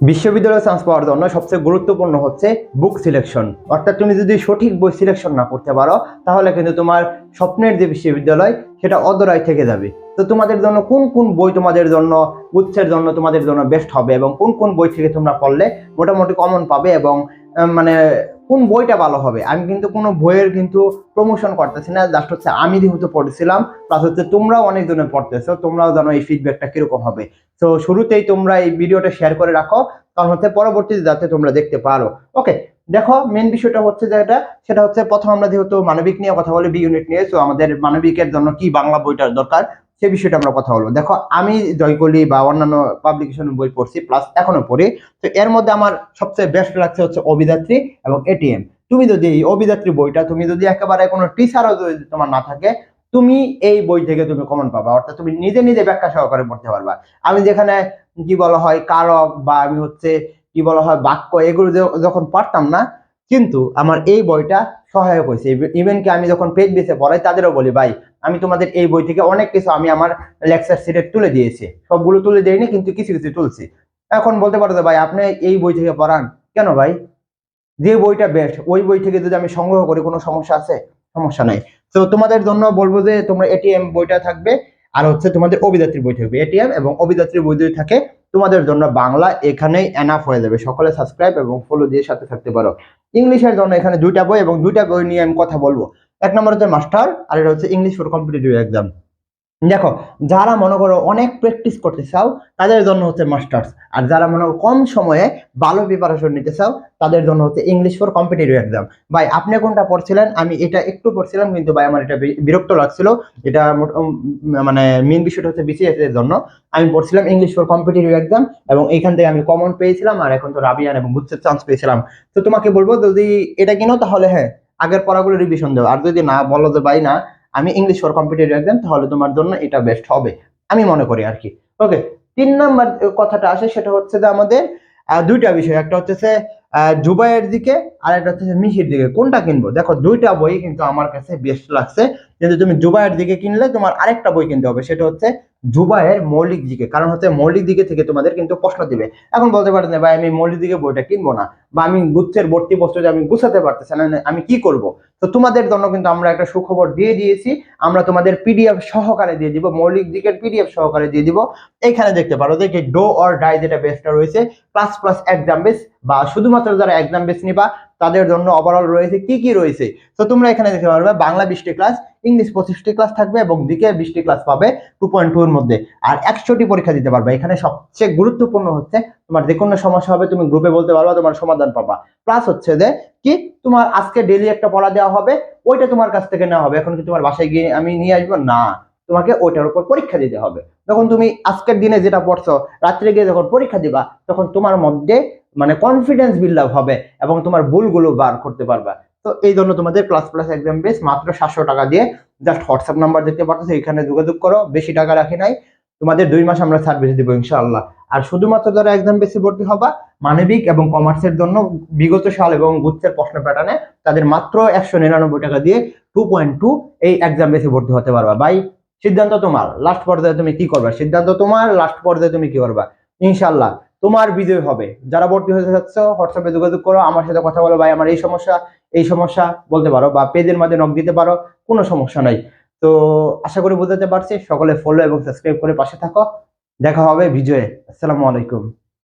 বিশ্ববিদ্যালয়ে চান্স পাওয়ার জন্য সবচেয়ে গুরুত্বপূর্ণ হচ্ছে বুক সিলেকশন অর্থাৎ তুমি যদি সঠিক বই সিলেকশন না করতে পারো, তাহলে কিন্তু তোমার স্বপ্নের যে বিশ্ববিদ্যালয়, সেটা অদরায় থেকে যাবে। তো তোমাদের জন্য কোন কোন বই তোমাদের জন্য উচ্ছের জন্য তোমাদের জন্য বেস্ট হবে এবং কোন কোন বই থেকে তোমরা পড়লে মোটামুটি কমন পাবে এবং মানে কোন বইটা ভালো হবে? আমি কিন্তু কোনো বইয়ের কিন্তু প্রমোশন করতেছি না। জাস্ট হচ্ছে আমি যেহেতু পড়েছিলাম প্লাস হচ্ছে তোমরাও অনেকজনে পড়তেছো, তোমরাও জানো এই ফিডব্যাকটা কীরকম হবে। তো শুরুতেই তোমরা এই ভিডিওটা শেয়ার করে রাখো, কারণ হচ্ছে পরবর্তীতে যাতে তোমরা দেখতে পারো। ওকে দেখো মেন বিষয়টা হচ্ছে যেটা সেটা হচ্ছে প্রথম আমরা যেহেতু মানবিক নিয়ে কথা বলি বি ইউনিট নিয়ে তো আমাদের মানবিকের জন্য কি বাংলা বইটার দরকার? সেই বিষয়টা আমরা কথা বলব। দেখো, আমি জয়কলি বা অন্যান্য পাবলিকেশন বই পড়ছি প্লাস এখনও পড়ি, তো এর মধ্যে আমার সবচেয়ে বেস্ট লাগছে হচ্ছে অভিযাত্রী এবং এটিএম তুমি যদি এই অভিযাত্রী বইটা, তুমি যদি একেবারে কোনো টিচারও যদি তোমার না থাকে, তুমি এই বই থেকে তুমি কমন পাবা। অর্থাৎ তুমি নিজে নিজে ব্যাখ্যা সহকারে পড়তে পারবা। আমি যেখানে কি বলা হয়, কারক বা আমি হচ্ছে কি বলা হয়, বাক্য, এগুলো যখন পারতাম না, কিন্তু আমার এই বইটা সহায়ক হয়েছে। ইভেন কি আমি যখন পেজ বেসে পড়াই, তাদেরও বলি, ভাই আমি তোমাদের এই বই থেকে অনেক কিছু আমি আমার লেকচার সিটে তুলে দিয়েছি। সবগুলো তুলে দেইনি, কিন্তু কিছু কিছু তুলছি। এখন বলতে পারো ভাই, আপনি এই বই থেকে পড়ান। কেন ভাই? যে বইটা বেস্ট ওই বই থেকে যদি আমি সংগ্রহ করি, কোনো সমস্যা আছে? সমস্যা নাই। তো তোমাদের জন্য বলব যে, তোমরা এটিএম বইটা থাকবে, আর হচ্ছে তোমাদের অভিযাত্রী বই থাকবে। এটিএম এবং অভিযাত্রী বই যদি থাকে, তোমাদের জন্য বাংলা এখানেই এনাফ হয়ে যাবে। সকলে সাবস্ক্রাইব এবং ফলো দিয়ে সাথে থাকতে পারো। ইংলিশের জন্য এখানে দুইটা বই এবং দুইটা বই নিয়ে আমি কথা বলব। এক নম্বর হচ্ছে মাস্টার আর এটা হচ্ছে ইংলিশ ফর কম্পিটিটিভ এক্সাম দেখো, যারা মনে করো অনেক প্র্যাকটিস করতে চাও, তাদের জন্য হচ্ছে মাস্টার্স আর যারা মনে করো কম সময়ে ভালো প্রিপারেশন নিতে চাও, তাদের জন্য হচ্ছে ইংলিশ ফর কম্পিটিটিভ এক্সাম ভাই, আপনি কোনটা পড়ছিলেন? আমি এটা একটু পড়ছিলাম, কিন্তু ভাই, আমার এটা বিরক্ত লাগছিল। এটা মানে মেন বিষয়টা হচ্ছে বিসিএস এর জন্য। আমি পড়ছিলাম ইংলিশ ফর কম্পিটিটিভ এক্সাম এবং এইখান থেকে আমি কমন পেয়েছিলাম, আর এখন তো রাবিয়ান এবং গুচ্ছের চান্স পেয়েছিলাম। তো তোমাকে বলব, যদি এটা কিনো, তাহলে হ্যাঁ আগের পড়াগুলো রিভিশন দেবো। আর যদি না বলো যে ভাই না আমি ইংলিশ ফর কম্পিটিটিভ এক্সাম তাহলে তোমার জন্য এটা বেস্ট হবে। আমি মনে করি আর কি। ওকে তিন নাম্বার কথাটা আসে, সেটা হচ্ছে যে আমাদের দুইটা বিষয়। একটা হচ্ছে জুবাইয়ের দিকে, আর একটা হচ্ছে মিহির দিকে। কোনটা কিনবো? দেখো, দুইটা বই কিন্তু আমার কাছে বেস্ট লাগছে। কিন্তু তুমি জুবাইয়ের দিকে কিনলে তোমার আরেকটা বই কিনতে হবে, সেটা হচ্ছে জুবাইয়ের মৌলিক দিকে। কারণ হচ্ছে মৌলিক দিকে থেকে তোমাদের কিন্তু প্রশ্ন দিবে। এখন বলতে পারেন ভাই, আমি মৌলিক দিকে বইটা কিনবো না বা আমি গুচ্ছের ভর্তি বস্তু আমি গুছাতে পারতেছি না আমি কি করব? তো তোমাদের জন্য কিন্তু আমরা একটা সুখবর দিয়ে দিয়েছি। আমরা তোমাদের পিডিএফ সহকারে দিয়ে দিব, মৌলিক দিকের পিডিএফ সহকারে দিয়ে দিব। এখানে দেখতে পারো যে ডো অর ডাই যেটা বেসটা রয়েছে প্লাস প্লাস এক্সাম বেস বা শুধুমাত্র যারা এক্সাম বেস নিবা তাদের জন্য ওভারঅল রয়েছে, কি কি রয়েছে? তো তোমরা এখানে দেখতে পারবে, বাংলা বিশটি ক্লাস ইংলিশ পঁচিশটি ক্লাস থাকবে এবং দিকে বিশটি ক্লাস পাবে টু পয়েন্ট টু এর মধ্যে। আর একশোটি পরীক্ষা দিতে পারবে। এখানে সবচেয়ে গুরুত্বপূর্ণ হচ্ছে, তোমার যে কোনো সমস্যা হবে তুমি গ্রুপে বলতে পারবা, তোমার সমাধান পাবা। প্লাস হচ্ছে যে, কি? তোমার আজকে ডেলি একটা পড়া দেওয়া হবে, ওইটা তোমার কাছ থেকে নেওয়া হবে। এখন কি তোমার বাসায় গিয়ে আমি নিয়ে আসব? না। তোমাকে ওইটার উপর পরীক্ষা দিতে হবে। যখন তুমি আজকের দিনে যেটা পড়ছো, রাত্রে গিয়ে যখন পরীক্ষা দিবা, তখন তোমার মধ্যে মানে কনফিডেন্স বিল্ড আপ হবে এবং তোমার ভুলগুলো বার করতে পারবা। তো এই জন্য তোমাদের প্লাস প্লাস এক্সাম বেস মাত্র সাতশো টাকা দিয়ে জাস্ট হোয়াটসঅ্যাপ নাম্বার দেখতে পারতেছো, এখানে যোগাযোগ করো, বেশি টাকা রাখি নাই। তোমাদের দুই মাস আমরা সার্ভিস দিব ইনশাআল্লাহ। আর শুধুমাত্র যারা এক্সাম বেসে ভর্তি হবা, মানবিক এবং কমার্সের জন্য বিগত সাল এবং গুচ্ছের প্রশ্ন প্যাটার্নে তাদের মাত্র একশো নিরানব্বই টাকা দিয়ে টু পয়েন্ট টু এই এক্সাম বেসে ভর্তি হতে পারবা। ভাই, সিদ্ধান্ত তোমার। লাস্ট পর্যায়ে তুমি কি করবা? সিদ্ধান্ত তোমার লাস্ট পর্যায়ে তুমি কি করবা? ইনশাল্লাহ তোমার বিজয় হবে। যারা ভর্তি হতে যাচ্ছ হোয়াটসঅ্যাপে যোগাযোগ করো, আমার সাথে কথা বলো, ভাই, আমার এই সমস্যা এই সমস্যা বলতে পারো বা পেজের মাঝে নক দিতে পারো, কোনো সমস্যা নাই। তো আশা করি বোঝাতে পারছি, সকলে ফলো এবং সাবস্ক্রাইব করে পাশে থাকো। দেখা হবে বিজয়ে। আসসালামু আলাইকুম।